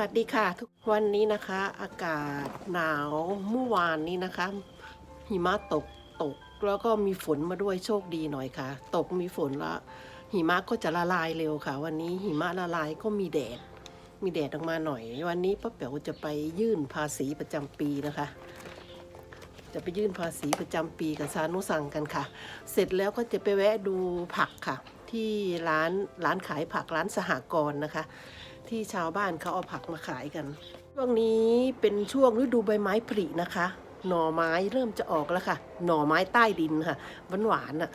สวัสดีค่ะ ทุกวันนี้นะคะ อากาศหนาวเมื่อวานนี้นะคะ หิมะตกตกแล้วก็มีฝนมาด้วยโชคดีหน่อยค่ะ ตกมีฝนแล้วหิมะก็จะละลายเร็วค่ะ วันนี้หิมะละลายก็มีแดด มีแดดออกมาหน่อย วันนี้ป้าเป๋วจะไปยื่นภาษีประจำปีนะคะ จะไปยื่นภาษีประจำปีกับซานุสังกันค่ะ เสร็จแล้วก็จะไปแวะดูผักค่ะ ที่ร้านร้านขายผักร้านสหกรณ์นะคะ ที่ชาวบ้านเขาเอาผักมาขายกัน ช่วงนี้เป็นช่วงฤดูใบไม้ผลินะคะ หน่อไม้เริ่มจะออกแล้วค่ะ หน่อไม้ใต้ดินค่ะหวานหวานๆน่ะ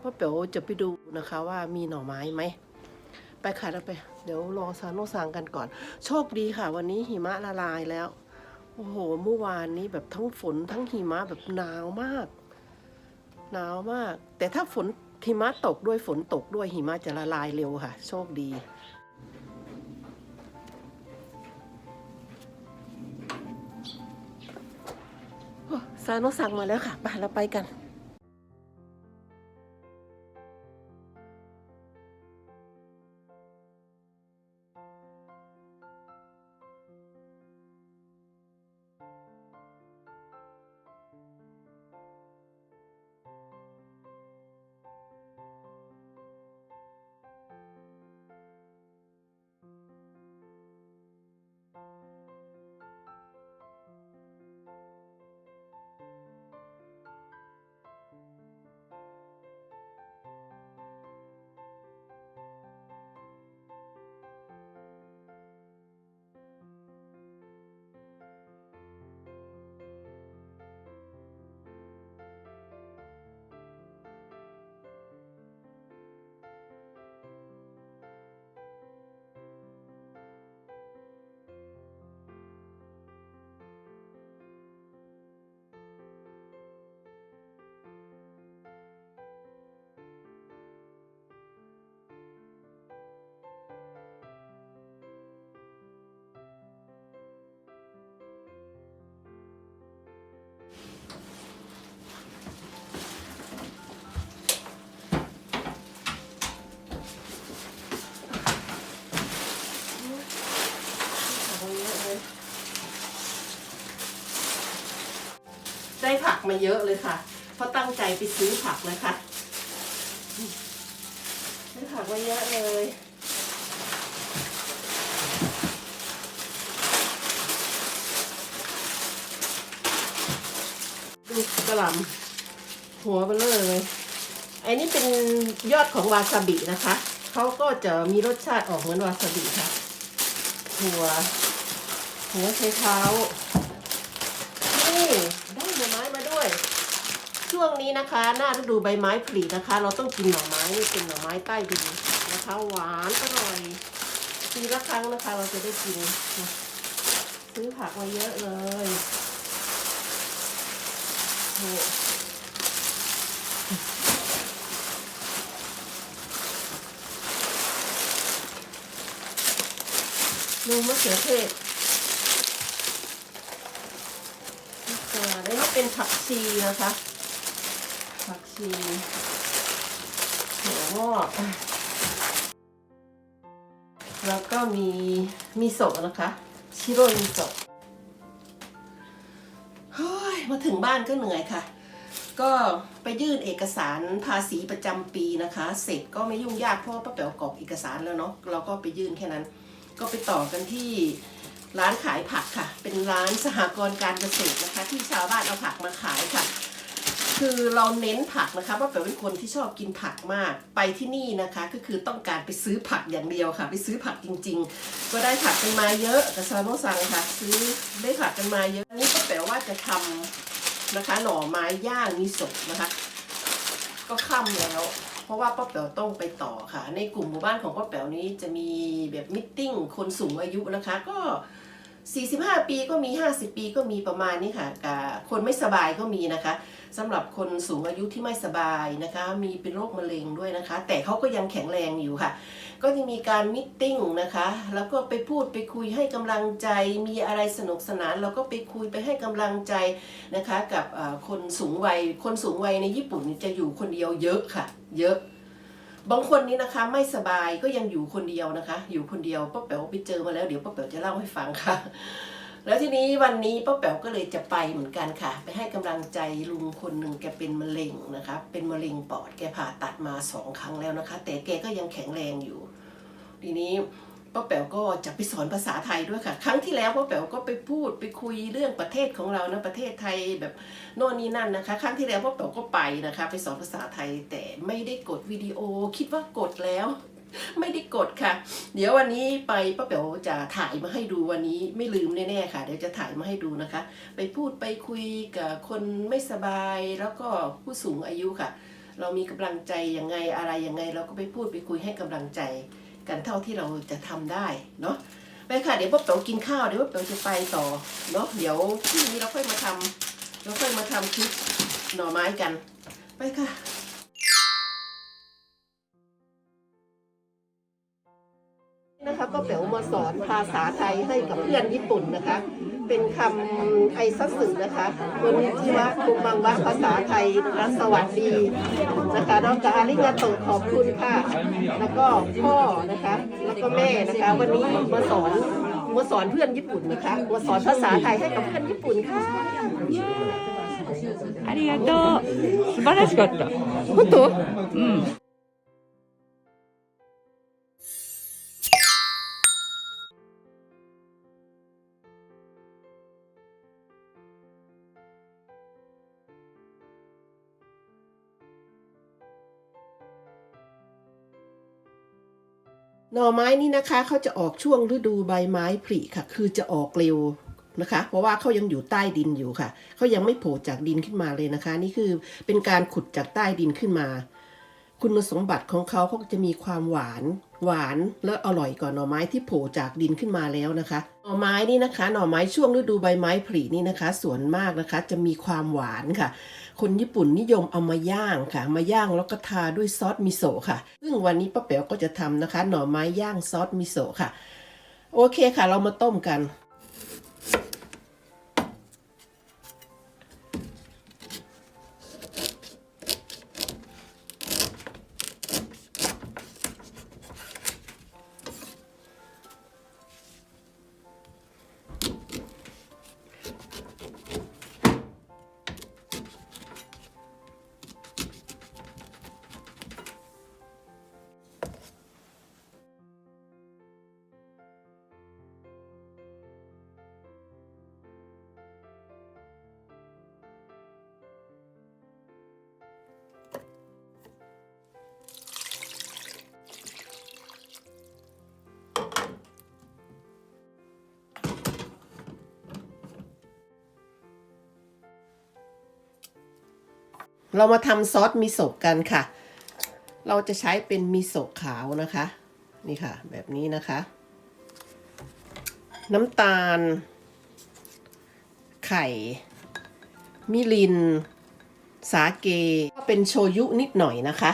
พ่อเป๋วจะไปดูนะคะว่ามีหน่อไม้ไหมไปค่ะเราไป เดี๋ยวรอซานโนซังกันก่อน โชคดีค่ะ วันนี้หิมะละลายแล้ว โอ้โหเมื่อวานนี้แบบทั้งฝนทั้งหิมะแบบหนาวมาก หนาวมาก แต่ถ้าฝนหิมะตกด้วยฝนตกด้วยหิมะจะละลายเร็วค่ะ โชคดี ซาโนสั่งมาแล้วค่ะไปเราไปกัน ผักมาเยอะเลยค่ะ เพราะตั้งใจไปซื้อผักนะคะได้ผักมาเยอะเลยดูกระหลำหัวเบลเลอเลยอันนี้เป็นยอดของวาซาบินะคะเขาก็จะมีรสชาติออกเหมือนวาซาบิค่ะ หัวหัวไชเท้า นี่ได้หน่อไม้มาด้วย ช่วงนี้นะคะ หน้าฤดูใบไม้ผลินะคะ เราต้องกินหน่อไม้เป็นหน่อไม้ใต้ดินนะคะ หวานอร่อยปีละครั้งนะคะ เราจะได้กินซื้อผักมาเยอะเลยโอ้ดูมะเขือเทศอ่าแล้วนี่เป็นผักชีนะคะ ชีหัวงอกแล้วก็มีมีโซะนะคะ ชิโร่มิโซะเฮ้ยมาถึงบ้านก็เหนื่อยค่ะ ก็ไปยื่นเอกสารภาษีประจำปีนะคะ เสร็จก็ไม่ยุ่งยากเพราะป้าแป๋วกรอกเอกสารแล้วเนาะเราก็ไปยื่นแค่นั้น ก็ไปต่อกันที่ร้านขายผักค่ะ เป็นร้านสหกรณ์การเกษตรนะคะ ที่ชาวบ้านเอาผักมาขายค่ะ คือเราเน้นผักนะคะเพราแป๋วเป็นคนที่ชอบกินผักมาก ไปที่นี่นะคะ ก็คือต้องการไปซื้อผักอย่างเดียวค่ะ ไปซื้อผักจริง ๆ ก็ได้ผักกันมาเยอะกับซาโนซังค่ะ ซื้อได้ผักกันมาเยอะอันนี้ก็แปลว่าจะทำนะคะ หน่อไม้ย่างมีสดนะคะ ก็ค่ำแล้ว เพราะว่าป้าแป๋วต้องไปต่อค่ะ ในกลุ่มหมู่บ้านของป้าแป๋วนี้จะมีแบบมิทติ้งคนสูงอายุนะคะ ก็ 45 ปีก็มี 50 ปีก็มีประมาณนี้ค่ะกับคนไม่สบายก็มีนะคะสำหรับคนสูงอายุที่ไม่สบายนะคะ มีเป็นโรคมะเร็งด้วยนะคะ แต่เขาก็ยังแข็งแรงอยู่ค่ะ ก็จะมีการมิทติ้งนะคะ แล้วก็ไปพูดไปคุยให้กำลังใจ มีอะไรสนุกสนานเราก็ไปคุยไปให้กำลังใจนะคะ กับคนสูงวัยคนสูงวัยในญี่ปุ่นจะอยู่คนเดียวเยอะค่ะ เยอะ บางคนนี้นะคะไม่สบายก็ยังอยู่คนเดียวนะคะ อยู่คนเดียวป้าแป๋วไปเจอมาแล้วเดี๋ยวป้าแป๋วจะเล่าให้ฟังค่ะ แล้วทีนี้วันนี้ป้าแป๋วก็เลยจะไปเหมือนกันค่ะ ไปให้กำลังใจลุงคนหนึ่งแกเป็นมะเร็งนะคะ เป็นมะเร็งปอดแกผ่าตัดมาสองครั้งแล้วนะคะ แต่แกก็ยังแข็งแรงอยู่ ทีนี้ ป้าแป๋วก็จะไปสอนภาษาไทยด้วยค่ะ ครั้งที่แล้วป้าแป๋วก็ไปพูดไปคุยเรื่องประเทศของเรานะประเทศไทยแบบโน่นนี่นั่นนะคะ ครั้งที่แล้วป้าแป๋วก็ไปนะคะ ไปสอนภาษาไทยแต่ไม่ได้กดวิดีโอ คิดว่ากดแล้ว ไม่ได้กดค่ะ เดี๋ยววันนี้ไปป้าแป๋วจะถ่ายมาให้ดูวันนี้ไม่ลืมแน่ๆค่ะ เดี๋ยวจะถ่ายมาให้ดูนะคะ ไปพูดไปคุยกับคนไม่สบายแล้วก็ผู้สูงอายุค่ะ เรามีกำลังใจยังไงอะไรยังไง เราก็ไปพูดไปคุยให้กำลังใจ กันเท่าที่เราจะทำได้เนาะไปค่ะเดี๋ยวพวกเต๋อกินข้าวเดี๋ยวพวกเต๋อจะไปต่อเนาะเดี๋ยวพรุ่งนี้เราค่อยมาทำเราค่อยมาทำคลิปหน่อไม้กัน ไปค่ะ มาสอนภาษาไทยให้กับเพื่อนญี่ปุ่นนะคะ เป็นคำไอซัตสึนะคะคนที่ว่าคุมังวะภาษาไทยนะคะสวัสดีนะคะน้องกาอาริงาโตะขอบคุณค่ะ แล้วก็พ่อนะคะ แล้วก็แม่นะคะ วันนี้มาสอนมาสอนเพื่อนญี่ปุ่นนะคะมาสอนภาษาไทยให้กับเพื่อนญี่ปุ่นค่ะ ありがとう。素晴らしかった。本当うん。 หน่อไม้นี่นะคะเขาจะออกช่วงฤดูใบไม้ผลิค่ะ คือจะออกเร็วนะคะ เพราะว่าเขายังอยู่ใต้ดินอยู่ค่ะเขายังไม่โผล่จากดินขึ้นมาเลยนะคะ นี่คือเป็นการขุดจากใต้ดินขึ้นมา คุณสมบัติของเขาเขาจะมีความหวาน หวานและอร่อยกว่าหน่อไม้ที่โผล่จากดินขึ้นมาแล้วนะคะ หน่อไม้นี่นะคะ หน่อไม้ช่วงฤดูใบไม้ผลินี่นะคะ ส่วนมากนะคะจะมีความหวานค่ะ คนญี่ปุ่นนิยมเอามาย่างค่ะ มาย่างแล้วก็ทาด้วยซอสมิโซะค่ะ ซึ่งวันนี้ป้าแป๋วก็จะทำนะคะ หน่อไม้ย่างซอสมิโซะค่ะ โอเคค่ะ เรามาต้มกัน เรามาทำซอสมิโซะกันค่ะ เราจะใช้เป็นมิโซะขาวนะคะ นี่ค่ะ แบบนี้นะคะ น้ำตาล ไข่ มิริน สาเก ก็เป็นโชยุนิดหน่อยนะคะ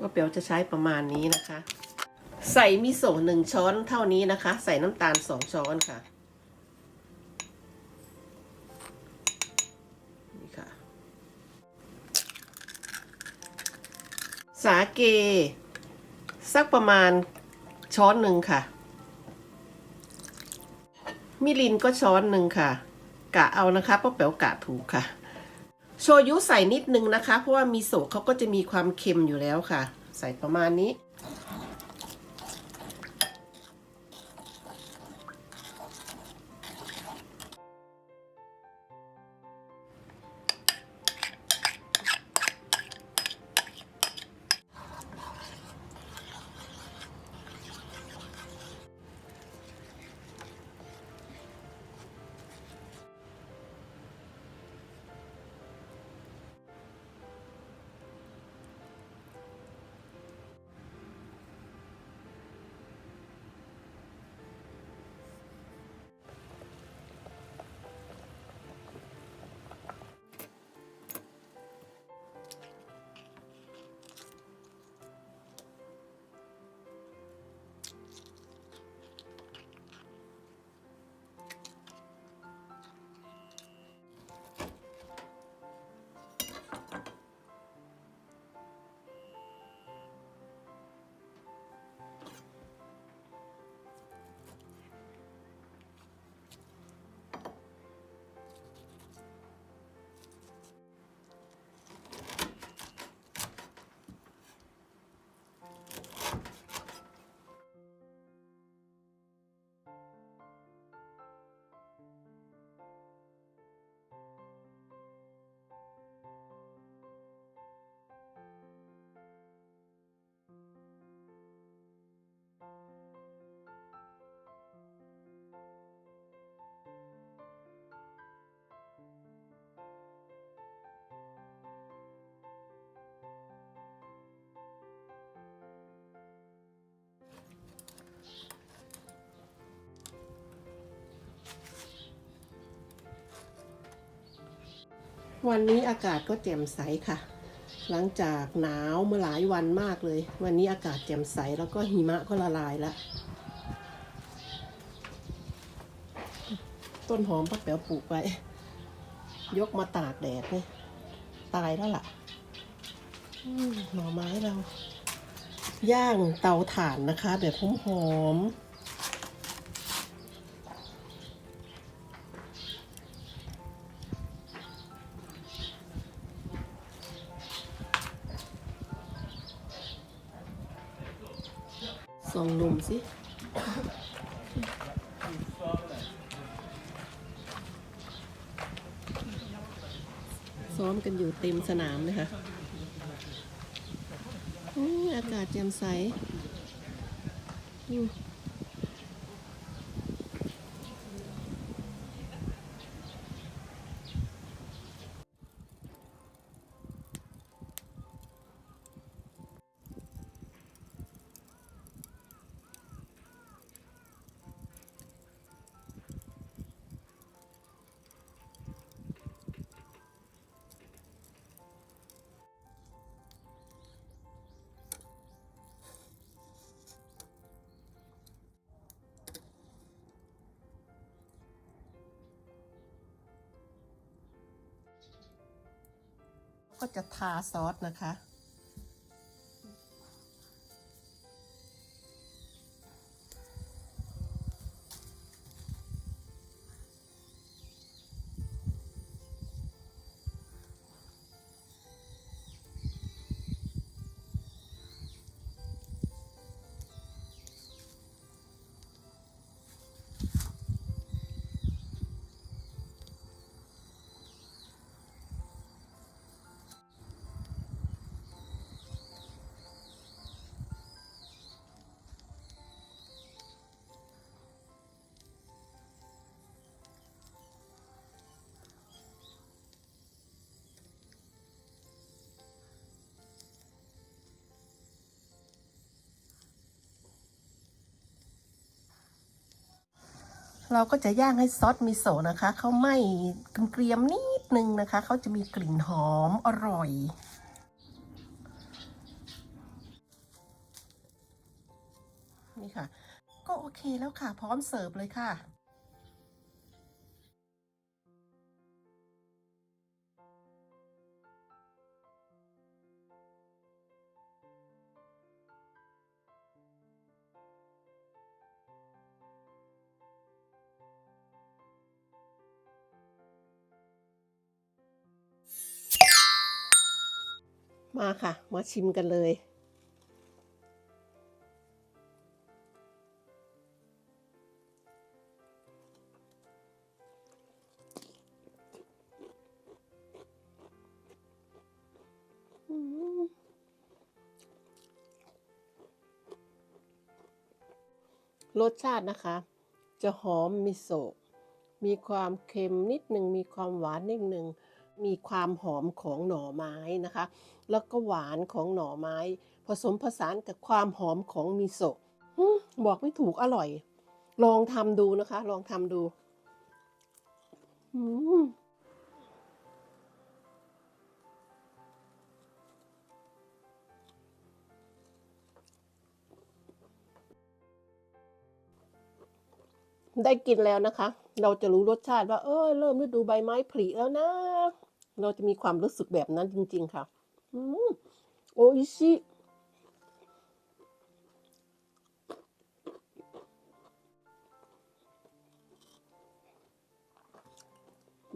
ว่าเปียวจะใช้ประมาณนี้นะคะ ใส่มิโซะหนึ่งช้อนเท่านี้นะคะ ใส่น้ำตาลสองช้อนค่ะ สาเก สักประมาณช้อนหนึ่งค่ะ มิรินก็ช้อนหนึ่งค่ะ กะเอานะคะป้าแป๋วกะถูกค่ะ โชยุใส่นิดนึงนะคะ เพราะว่ามีโศกเขาก็จะมีความเค็มอยู่แล้วค่ะ ใส่ประมาณนี้ วันนี้อากาศก็แจ่มใสค่ะ หลังจากหนาวมื่อหลายวันมากเลย วันนี้อากาศแจ่มใสแล้วก็หิมะก็ละลายแล้วต้นหอมป้าแป๋วปลูกไว้ ยกมาตากแดดเลยตายแล้วล่ะอืมหน่อไม้เรา ย่างเตาถ่านนะคะ แบบหอมๆ เต็มสนามเลยค่ะออากาศแจ่มใส ก็จะทาซอสนะคะ เราก็จะย่างให้ซอสมิโซะนะคะเขาไหม้เกรียมนิดนึงนะคะเขาจะมีกลิ่นหอมอร่อยนี่ค่ะ ก็โอเคแล้วค่ะ พร้อมเสิร์ฟเลยค่ะ ค่ะ มาชิมกันเลย รสชาตินะคะ จะหอมมิโซะมีความเค็มนิดหนึ่งมีความหวานนิดหนึ่ง มีความหอมของหน่อไม้นะคะ แล้วก็หวานของหน่อไม้ ผสมผสานกับความหอมของมิโซะบอกไม่ถูกอร่อย ลองทำดูนะคะ ลองทำดูได้กินแล้วนะคะ เราจะรู้รสชาติว่า เออเริ่มฤดูใบไม้ผลิแล้วนะ เราจะมีความรู้สึกแบบนั้นจริง ๆ ค่ะอืมโออิชิ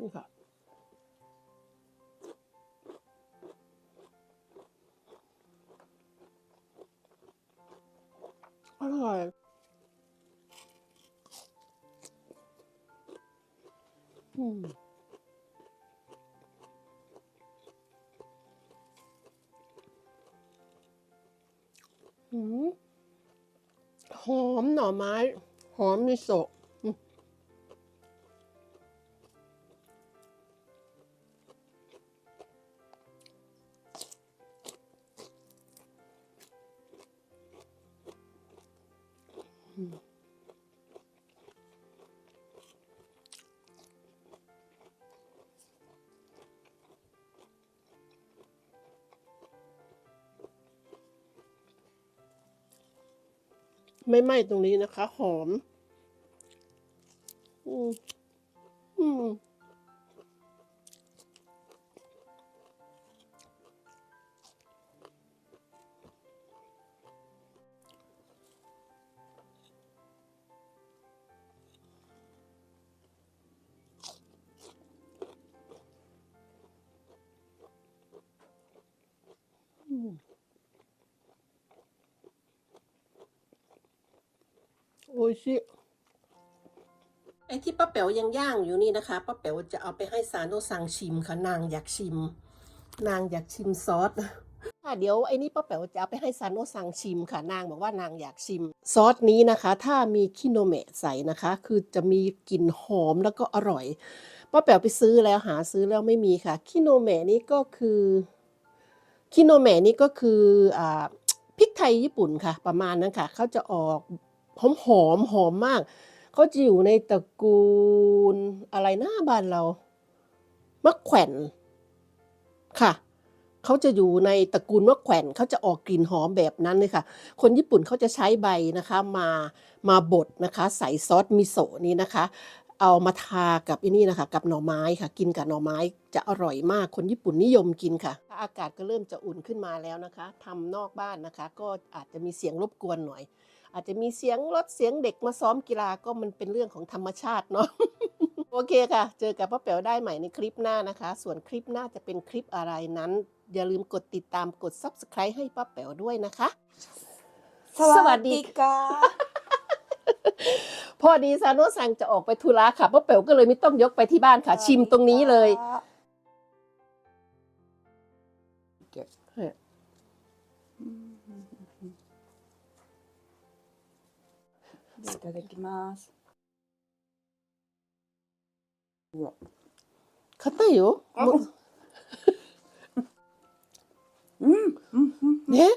นี่ค่ะ อร่อยอืม หอมหน่อไม้ หอมมิโซะ ไม่ไหม้ตรงนี้นะคะ หอม อืมอืม โอ้ยชิไอ้ที่ป้าแป๋วยังย่างอยู่นี่นะคะป้าแป๋วจะเอาไปให้ซานโนซังชิมค่ะนางอยากชิม นางอยากชิมซอสค่ะเดี๋ยวไอ้นี่ป้าแป๋วจะเอาไปให้ซานโนซังชิมค่ะนางบอกว่านางอยากชิม ซอสนี้นะคะ ถ้ามีคิโนเมะใส่นะคะ คือจะมีกลิ่นหอมแล้วก็อร่อยป้าแป๋วไปซื้อแล้วหาซื้อแล้วไม่มีค่ะคิโนเมะนี่ก็คือคิโนเมะนี่ก็คืออ่าพริกไทยญี่ปุ่นค่ะ ประมาณนั้นค่ะเขาจะออก หอมหอมหอมมาก เขาจะอยู่ในตระกูลอะไรหน้าบ้านเรามะแขวนค่ะเขาจะอยู่ในตระกูลมะแขวนเขาจะออกกลิ่นหอมแบบนั้นเลยค่ะ คนญี่ปุ่นเขาจะใช้ใบนะคะมามาบดนะคะ ใส่ซอสมิโซะนี้นะคะ เอามาทากับอันนี้นะคะ กับหน่อไม้ค่ะ กินกับหน่อไม้จะอร่อยมากคนญี่ปุ่นนิยมกินค่ะ อากาศก็เริ่มจะอุ่นขึ้นมาแล้วนะคะทำนอกบ้านนะคะ ก็อาจจะมีเสียงรบกวนหน่อย อาจจะมีเสียงรถเสียงเด็กมาซ้อมกีฬาก็มันเป็นเรื่องของธรรมชาติเนาะโอเคค่ะ เจอกับป้าแป๋วได้ใหม่ในคลิปหน้านะคะ ส่วนคลิปหน้าจะเป็นคลิปอะไรนั้น อย่าลืมกดติดตามกด subscribe ให้ป้าแป๋วด้วยนะคะ สวัสดีค่ะพอดีซาโนะซังจะออกไปธุระค่ะป้าแป๋วก็เลยไม่ต้องยกไปที่บ้านค่ะ ชิมตรงนี้เลย いただきます。うわ、硬いよ。う。ん、うん、うん。ね？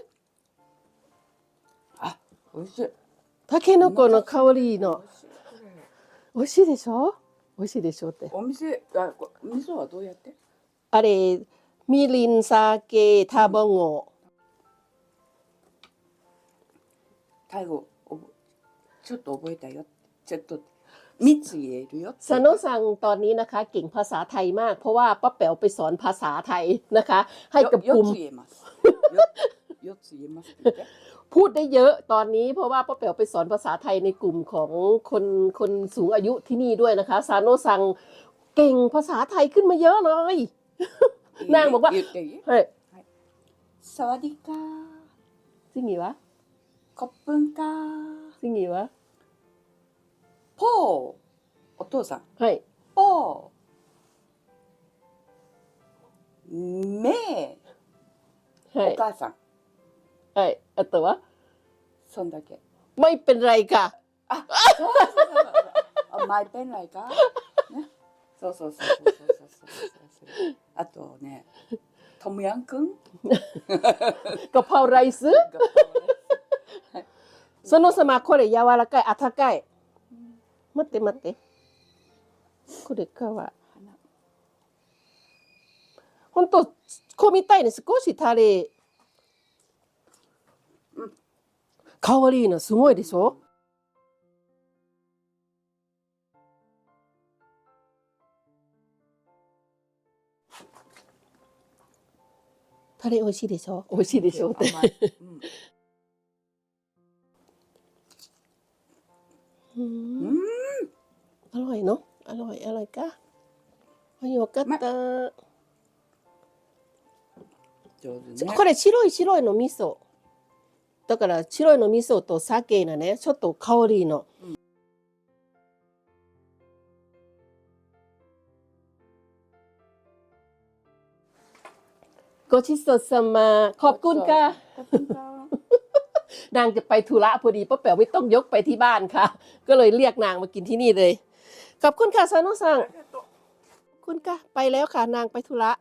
あ、美味しい。たけのこの香りの。美味しいでしょ？美味しいでしょって。お店、あ、こ味噌はどうやって？あれみりん酒卵。最後、おぼちょっと覚えたよ。ちょっと。三つ入れるよ。 ซาโนะซังตอนนี้นะคะ เก่งภาษาไทยมาก เพราะว่าป้าแป๋วไปสอนภาษาไทยนะคะ ให้กับกลุ่ม よ四つ言えます。よ四つ言えますって言って。 พูดได้เยอะตอนนี้เพราะว่าป้าแป๋วไปสอนภาษาไทยในกลุ่มของคนคนสูงอายุที่นี่ด้วยนะคะ ซาโนะซังเก่งภาษาไทยขึ้นมาเยอะเลย นางบอกว่า 言っていい เฮ้ย สวัสดีค่ะ ซิงงี้วะ ขอบคุณค่ะ ซิงงี้วะ ポーお父さんはいポーメー、はい、お母さんはいあとはそんだけไม่เป็นไรค่ะあそうそうそうそうあマイペンライか、ね、そうそうそうそうそうそうそうあとねトムヤンくんガパオライスその様これ柔らかい温かい待って待って。これかは。本当子みたいに少しタレ。うん。香りいいのすごいでしょ？タレ美味しいでしょ？美味しいでしょ？ってうん。うん อร่อยเนาะอร่อยอร่อยかあよかった上手ねこれ白い白いの味噌だから白いの味噌と酒のねちょっと香りの、ごちそうさまขอบคุณค่ะ ขอบคุณค่ะ นางจะไปธุระพอดีป้าแป๋วไม่ต้องยกไปที่บ้านค่ะ ก็เลยเรียกนางมากินที่นี่เลย ขอบคุณค่ะซานุสังคุณค่ะไปแล้วค่ะนางไปธุระ